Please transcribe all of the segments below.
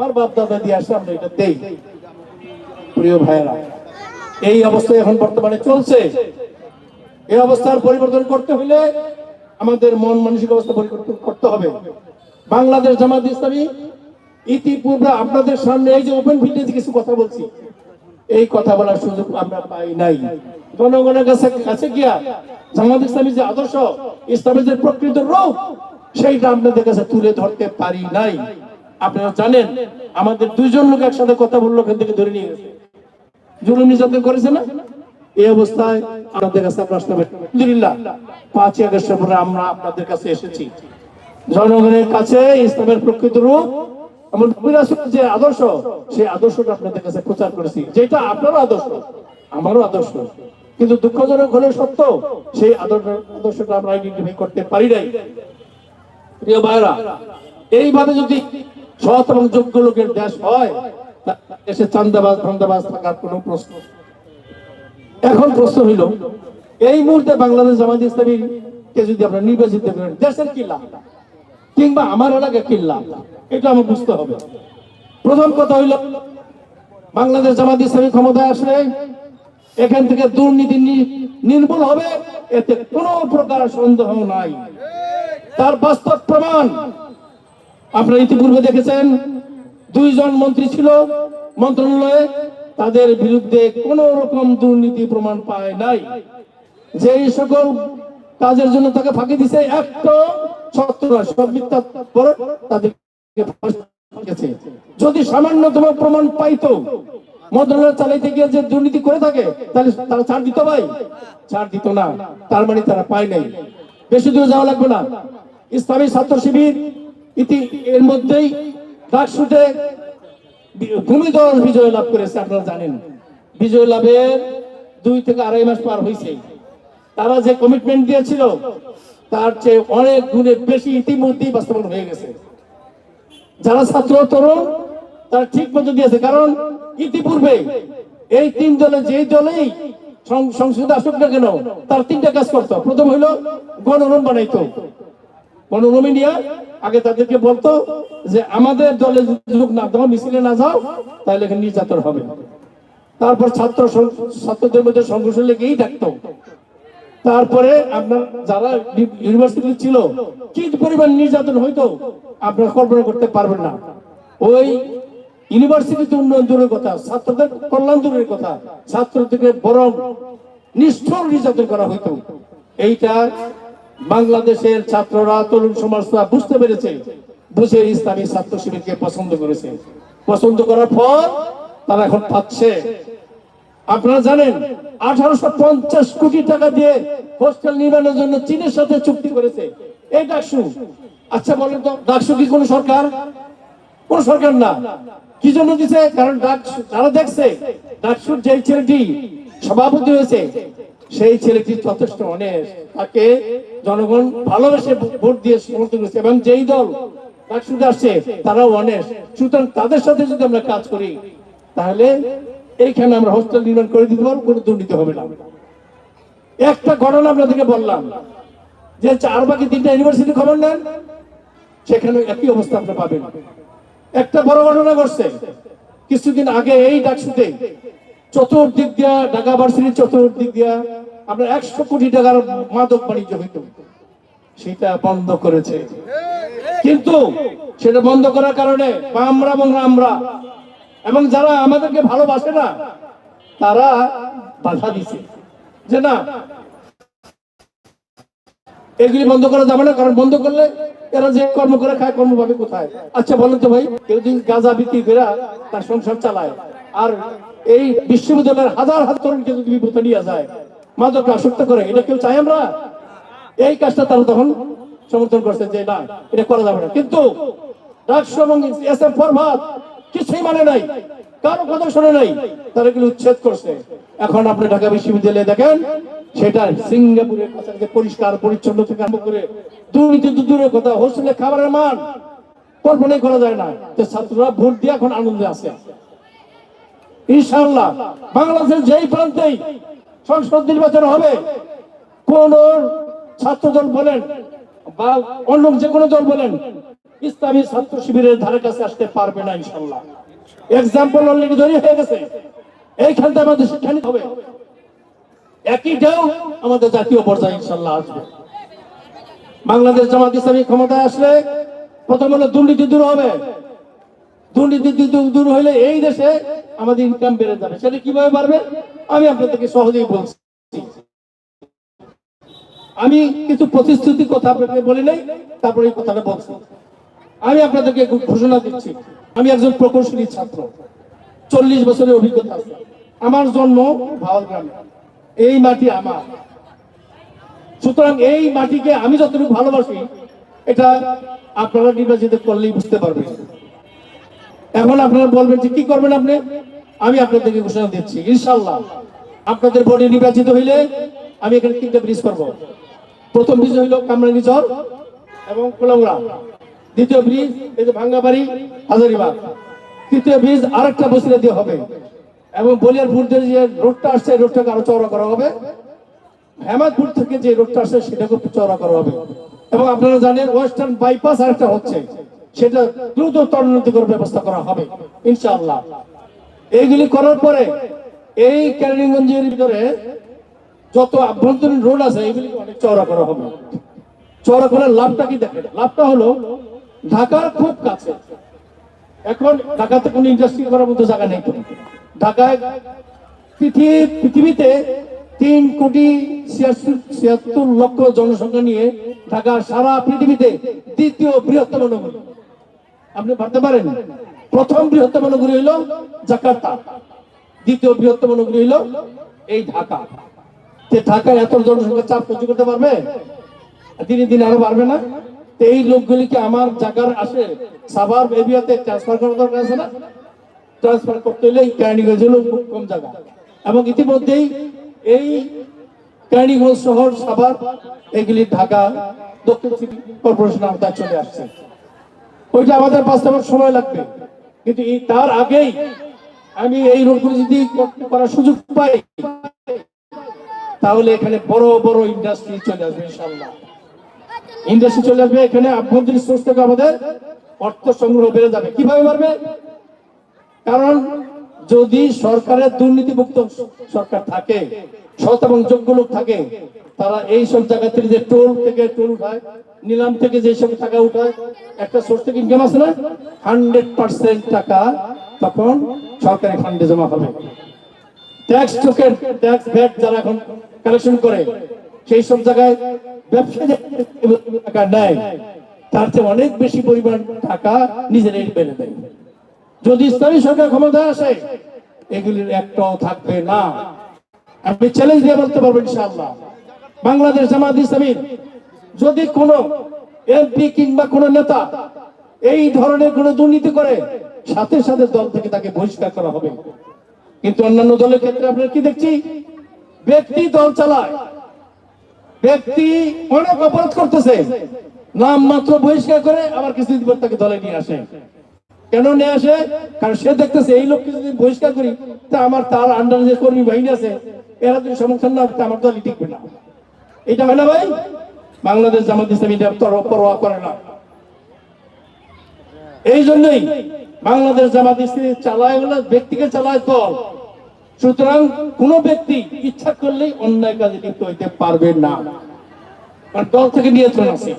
আমার বাপ দাদা দিয়ে আসলে আমরা এটা দেই। প্রিয় ভাইয়েরা, এই অবস্থা এখন বর্তমানে চলছে। এই অবস্থার পরিবর্তন করতে হলে আমাদের মন মানসিক অবস্থা পরিবর্তন করতে হবে। বাংলাদেশ জামাত ইসলামী, ইতিপূর্বে আপনাদের সামনে এই যে ওপেন ফিল্ডে কিছু কথা বলছি, এই কথা বলার সুযোগ আমরা পাই নাই। জনগণের কাছে কাছে গিয়া জামাত ইসলামী যে আদর্শ ইসলামের যে প্রকৃত রূপ, সেইটা আপনাদের কাছে তুলে ধরতে পারি নাই। আপনারা জানেন, আমাদের দুইজন লোক একসাথে কথা বলল, ওখান থেকে ধরে নিয়ে গেছে। জুলুম নির্যাতন করেছে না? এই অবস্থায় আপনাদের কাছে আমরা আসতে পারি আলহামদুলিল্লাহ, পাঁচই আগস্টের পরে আমরা আপনাদের কাছে এসেছি। জনগণের কাছে ইসলামের প্রকৃত রূপ যে আদর্শ, সেই আদর্শটা আপনাদের কাছে প্রচার করেছি। যেটা আপনারও আদর্শ, আমারও আদর্শ। কিন্তু দুঃখজনক হলে সত্য, সেই আদর্শ, আদর্শটা আমরা আইডেন্টিফাই করতে পারি নাই। প্রিয় ভাইরা এইভাবে যদি সৎ এবং যোগ্য লোকের দেশ হয় দেশে চান্দাবাজ, ধান্দাবাজ থাকার কোনো প্রশ্ন। এখন প্রশ্ন হইল, এই মুহূর্তে বাংলাদেশ জামাত ইসলামী কে যদি আমরা নির্বাচিত করেন, দেশের কি লাভ? কিংবা আমার এলাকা কি লাভ? এটা আমার বুঝতে হবে। প্রথম কথা হইল, বাংলাদেশ জামাত ইসলামী ক্ষমতায় আসলে এখান থেকে দুর্নীতি নির্মূল হবে, এতে কোনো প্রকার সন্দেহ নাই। তার বাস্তব প্রমাণ আপনারা ইতিপূর্বে দেখেছেন, দুইজন মন্ত্রী ছিল মন্ত্রণালয়ে, তাদের বিরুদ্ধে কোন রকম দুর্নীতি প্রমাণ পায় নাই। যে সকল কাজের জন্য তাকে ফাঁকি দিছে যদি সামান্যতম প্রমাণ পাইতো, মন্ত্রণালয় চালাইতে গিয়ে যে দুর্নীতি করে থাকে, তাহলে তারা ছাড় দিত ভাই? ছাড় দিত না। তার মানে তারা পায় নাই। বেশি দূরে যাওয়া লাগবে না। ইসলামী ছাত্র শিবির ইতি এর মধ্যেই ডাকসুটে ভূমিদল বিজয় লাভ করেছে, আপনারা জানেন। বিজয় লাভের দুই থেকে আড়াই মাস পার হয়েছে তারা যে কমিটমেন্ট দিয়েছিল, তার চেয়ে অনেক গুণে বেশি ইতিমধ্যেই বাস্তবায়ন হয়ে গেছে। যারা ছাত্র তরুণ, তারা ঠিক মতো দিয়েছে, কারণ ইতিপূর্বে এই তিন দলে যেই দলেই সংসদে আসুক না কেন, তার তিনটা কাজ করতো। প্রথম হইল গণরম বানাইতো। গণরমে নিয়ে আগে তাদেরকে বলতো যে আমাদের দলে যোগ না দাও, মিছিলে না যাও, তাহলে নির্যাতন হবে। তারপর ছাত্র ছাত্রদের মধ্যে সংঘর্ষ লেগেই থাকতো। তারপরে আপনার যারা ইউনিভার্সিটি ছিল, কি পরিমাণ নির্যাতন হইতো, আপনারা কল্পনা করতে পারবেন না। ওই ইউনিভার্সিটিতে উন্নয়ন দূরের কথা, ছাত্রদের কল্যাণ দূরের কথা, ছাত্রদেরকে বরং নিষ্ঠুর নির্যাতন করা হইতো। এইটা বাংলাদেশের ছাত্ররা, তরুণ সমাজরা বুঝতে পেরেছে, বুঝে ইসলামী ছাত্র শিবিরকে পছন্দ করেছে। পছন্দ করার পর তারা এখন পাচ্ছে আপনারা জানেন, আঠারোশো পঞ্চাশ কোটি টাকা দিয়ে হোস্টেল নির্মাণের জন্য চীনের সাথে চুক্তি করেছে। এই ডাকসু। আচ্ছা বলেন তো, ডাকসু কি কোন সরকার? কোন সরকার না। কি জন্য দিছে? কারণ ডাকসু তারা দেখছে, ডাকসুর যে ছেলেটি সভাপতি হয়েছে সেই ছেলেটি যথেষ্ট অনেক। তাকে জনগণ ভালোবেসে ভোট দিয়ে সমর্থন করেছে এবং যেই দল আসছে, তারাও অনেক। সুতরাং তাদের সাথে যদি আমরা কাজ করি, তাহলে এইখানে আমরা হোস্টেল নির্মাণ করে দিতে পারব কোনো দুর্নীতি হবে না। একটা ঘটনা আপনাদেরকে বললাম, যে চার বাকি তিনটা ইউনিভার্সিটি খবর নেন, সেখানে একই অবস্থা আপনি পাবেন। একটা বড় ঘটনা ঘটছে, কিছুদিন আগে এই ডাকসুতে চতুর্দিক দিয়া, ঢাকা ভার্সিটির চতুর্দিক দিয়া আপনার একশো কোটি টাকার মাদক বাণিজ্য হইত সেটা বন্ধ করেছে। কিন্তু সেটা বন্ধ করার কারণে আমরা এবং আমরা, এবং যারা আমাদেরকে ভালোবাসে না, তারা বাধা দিছে। যে না, এগুলি বন্ধ করা যাবে না, কারণ বন্ধ করলে এরা যে কর্ম করে খায়, কর্ম পাবে কোথায়? আচ্ছা বলেন তো ভাই, কেউ যদি গাঁজা বিক্রি করে তার সংসার চালায়, আর এই বিশ্ববিদ্যালয়ের হাজার হাজার তরুণকে যদি বিপদে নিয়ে যায় মাদক আসক্ত করে, এটা কেউ চাই আমরা? এই কাজটা তারা তখন সমর্থন করছে যে না, এটা করা যাবে না। কিন্তু কিছুই মানে নাই, কারও কথা শোনে নাই, তারা এগুলো উচ্ছেদ করছে। এখন আপনি ঢাকা বিশ্ববিদ্যালয়ে দেখেন, সেটা সিঙ্গাপুরের পরিষ্কার, পরিচ্ছন্ন থেকে আরম্ভ করে দুর্নীতি দূরের কথা, হোস্টেলে খাবারের মান কল্পনাই করা যায় না যে ছাত্ররা ভোট দিয়ে এখন আনন্দে আছে। ইনশাআল্লাহ, বাংলাদেশের যেই প্রান্তেই সংসদ নির্বাচন হবে, কোন ছাত্র দল বলেন বা অন্য যে কোনো দল বলেন, ইসলামী ছাত্র শিবিরের ধারে কাছে আসতে পারবে না ইনশাল্লাহ এক্সাম্পল অলরেডি তৈরি হয়ে গেছে। এইখান থেকে আমাদের শিক্ষা নিতে হবে। একই ঢেউ আমাদের জাতীয় পর্যায়ে ইনশাল্লাহ আসবে। বাংলাদেশ জামাত ইসলামী ক্ষমতায় আসলে প্রথম হলো দুর্নীতি দূর হবে। দুর্নীতি দূর- হলে এই দেশে আমাদের ইনকাম বেড়ে যাবে। সেটা কীভাবে বাড়বে? আমি আপনাদেরকে সহজেই বলছি। আমি কিছু প্রতিশ্রুতি কথা আপনাকে বলি নাই, তারপরে এই কথাটা বলছি। আমি আপনাদেরকে ঘোষণা দিচ্ছি। আমি একজন প্রকৌশলী ছাত্র। চল্লিশ বছরের অভিজ্ঞতা আছে। আমার জন্ম ভাওয়াল গ্রামে। এই মাটি আমার। সুতরাং এই মাটিকে আমি যতটুকু ভালোবাসি, এটা আপনারা নির্বাচিত করলেই বুঝতে পারবেন। এখন আপনারা বলবেন যে কি করবেন আপনি? আমি আপনাদেরকে ঘোষণা দিচ্ছি ইনশাল্লাহ আপনাদের বোর্ডে নির্বাচিত হইলে আমি এখানে তিনটা ব্রিজ করব। প্রথম ব্রিজ হইল কামরানি চর এবং কোলাউড়া দ্বিতীয় ব্রিজ এই যে ভাঙ্গাবাড়ি, হাজারিবাগ। তৃতীয় ব্রিজ আরেকটা বসিলে দিয়ে হবে এবং বলিয়ারপুর দিয়ে যে রোডটা আসছে রোডটাকে আরও চওড়া করা হবে। হেমাদপুর থেকে যে রোডটা আসছে, সেটাকে চওড়া করা হবে। এবং আপনারা জানেন ওয়েস্টার্ন বাইপাস আরেকটা হচ্ছে। সেটা দ্রুত তন্নতি করার ব্যবস্থা করা হবে, ইনশাআল্লাহ। এইগুলি করার পরে এই ক্যারিগঞ্জের ভিতরে যত আভ্যন্তরীণ রোড আছে এগুলি অনেক চওড়া করা হবে। চওড়া করার লাভটা কি দেখেন? লাভটা হলো ঢাকার খুব কাছে। এখন ঢাকাতে কোনো ইন্ডাস্ট্রি করার মতো জায়গা নেই ঢাকায় পৃথিবী পৃথিবীতে তিন কোটি ছিয়াত্তর লক্ষ জনসংখ্যা নিয়ে ঢাকা সারা পৃথিবীতে দ্বিতীয় বৃহত্তম নগরী। আপনি ভাবতে পারেন, প্রথম বৃহত্তম নগরী হইল জাকার্তা, দ্বিতীয় বৃহত্তম নগরী হইল এই ঢাকা। যে ঢাকায় এত জনসংখ্যা চাপ সহ্য করতে পারবে? দিনে দিনে আরও বাড়বে না? এই লোকগুলিকে আমার জায়গার আসে? সাভার এরিয়াতে ট্রান্সফার করার দরকার আছে না? ট্রান্সফার করতে হলে কেরানীগঞ্জ হলো খুব কম জায়গা এবং ইতিমধ্যেই এই কেরানীগঞ্জ শহর, সাভার, এগুলি ঢাকা, দক্ষিণ সিটি কর্পোরেশন আওতায় চলে আসছে। ওইটা আমাদের বাস্তবের সময় লাগবে। কিন্তু তার আগেই আমি এই রোডগুলো যদি করার সুযোগ পাই, তাহলে এখানে বড় বড় ইন্ডাস্ট্রি চলে আসবে ইনশাল্লাহ ইন্ডাস্ট্রি চলে আসবে, এখানে আভ্যন্তরীণ সোর্স থেকে আমাদের অর্থ সংগ্রহ বেড়ে যাবে। কীভাবে বাড়বে? কারণ যদি সরকারের দুর্নীতিমুক্ত সরকার থাকে সৎ এবং যোগ্য লোক থাকে, তারা এই সব জায়গা থেকে যে টোল থেকে টোল উঠায়, নিলাম থেকে যে সব টাকা উঠায়, একটা সোর্স থেকে ইনকাম আছে না? হান্ড্রেড পার্সেন্ট টাকা তখন সরকারি ফান্ডে জমা হবে। ট্যাক্স টোকেন ট্যাক্স ভ্যাট যারা এখন কালেকশন করে, সেই সব জায়গায় ব্যবসা টাকা নেয়। তার চেয়ে অনেক বেশি পরিমাণ টাকা নিজেরাই বেড়ে দেয়। যদি ইসলামী সরকার ক্ষমতায় আসে, এগুলির একটাও থাকবে না। আমি চ্যালেঞ্জ দিয়ে বলতে পারব ইনশাআল্লাহ। বাংলাদেশ জামাত ইসলামীর যদি কোনো এমপি কিংবা কোনো নেতা এই ধরনের কোনো দুর্নীতি করে, সাথে সাথে দল থেকে তাকে বহিষ্কার করা হবে। কিন্তু অন্যান্য দলের ক্ষেত্রে আপনারা কি দেখছি? ব্যক্তি দল চালায়, ব্যক্তি অনেক অপরাধ করতেছে, নাম মাত্র বহিষ্কার করে আবার কিছুদিন পর তাকে দলে নিয়ে আসে। কেন নিয়ে আসে? কারণ সে দেখতেছে, এই লোককে যদি বহিষ্কার করি, তা আমার তার আন্ডার যে কর্মী বাহিনী আছে এরা যদি সমর্থন না তা আমার দলই টিকবে না। এটা হয় না ভাই? বাংলাদেশ জামাত ইসলামী এটা পরোয়া করে না। এই জন্যই বাংলাদেশ জামাত ইসলামী চালায় হলো ব্যক্তিকে চালায় দল। সুতরাং কোন ব্যক্তি ইচ্ছা করলেই অন্যায় কাজে লিপ্ত হইতে পারবে না। কারণ দল থেকে নিয়ন্ত্রণ আছে।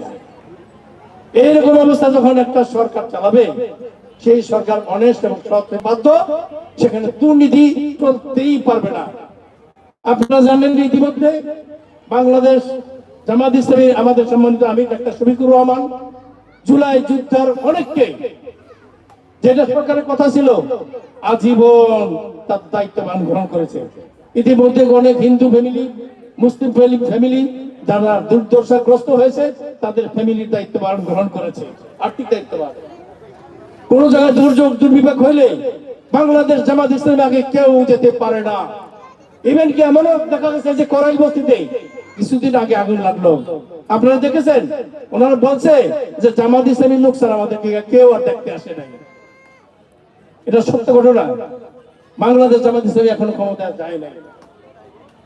এইরকম অবস্থা যখন একটা সরকার চালাবে, সেই সরকার অনেস্ট এবং সৎ বাধ্য, সেখানে দুর্নীতি চলতেই পারবে না। আপনারা জানেন ইতিমধ্যে বাংলাদেশ জামাত ইসলামী, আমাদের সম্মানিত আমি ডাক্তার শফিকুর রহমান, জুলাই যুদ্ধের অনেককে যেটা সরকারের কথা ছিল, আজীবন তার দায়িত্ববান গ্রহণ করেছে। ইতিমধ্যে অনেক হিন্দু ফ্যামিলি, মুসলিম ফ্যামিলি যারা দুর্দশাগ্রস্ত হয়েছে, তাদের ফ্যামিলির দায়িত্ববান গ্রহণ করেছে। আর্থিক দায়িত্ববান কোন জায়গায় দুর্যোগ, দুর্বিপাক হইলে বাংলাদেশ জামাত ইসলামের আগে কেউ যেতে পারে না। ইভেন কি এমনও দেখা গেছে যে করাই বস্তিতে কিছুদিন আগে আগুন লাগল। আপনারা দেখেছেন? ওনারা বলছে যে জামাত ইসলামীর লোক স্যার আমাদেরকে কেউ আর দেখতে আসে নাই। এটা সত্য ঘটনা। বাংলাদেশ জামাত ইসলামী এখনও ক্ষমতায় যায় নাই।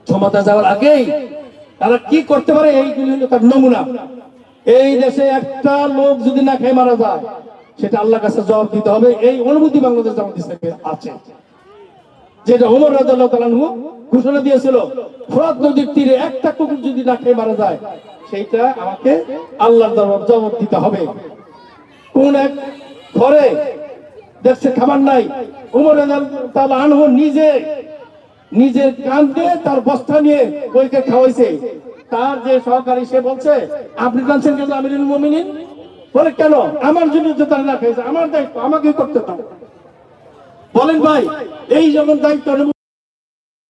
ক্ষমতা যাওয়ার আগেই তারা কি করতে পারে হলো তার নমুনা। এই দেশে একটা লোক যদি না খেয়ে মারা যায়, সেটা আল্লাহ কাছে জবাব দিতে হবে। এই অনুভূতি বাংলাদেশ জামাত ইসলামের আছে। যেটা ওমর আনহু ঘোষণা দিয়েছিল ফরাত নদীর তীরে একটা কুকুর যদি না খেয়ে মারা যায়, সেইটা আমাকে দরবার জবাব দিতে হবে। কোন এক ঘরে দেখছে খাবার নাই, উমর তাআলা নিজে নিজের কান্দে তার বস্তা নিয়ে ওইকে খাওয়াইছে। তার যে সহকারী, সে বলছে, আপনি জানছেন কেন আমিরুল মুমিনিন? বলে, কেন? আমার জন্য যে তারা না খেয়েছে, আমার দায়িত্ব আমাকে করতে দাও। বলেন ভাই এই যখন দায়িত্ব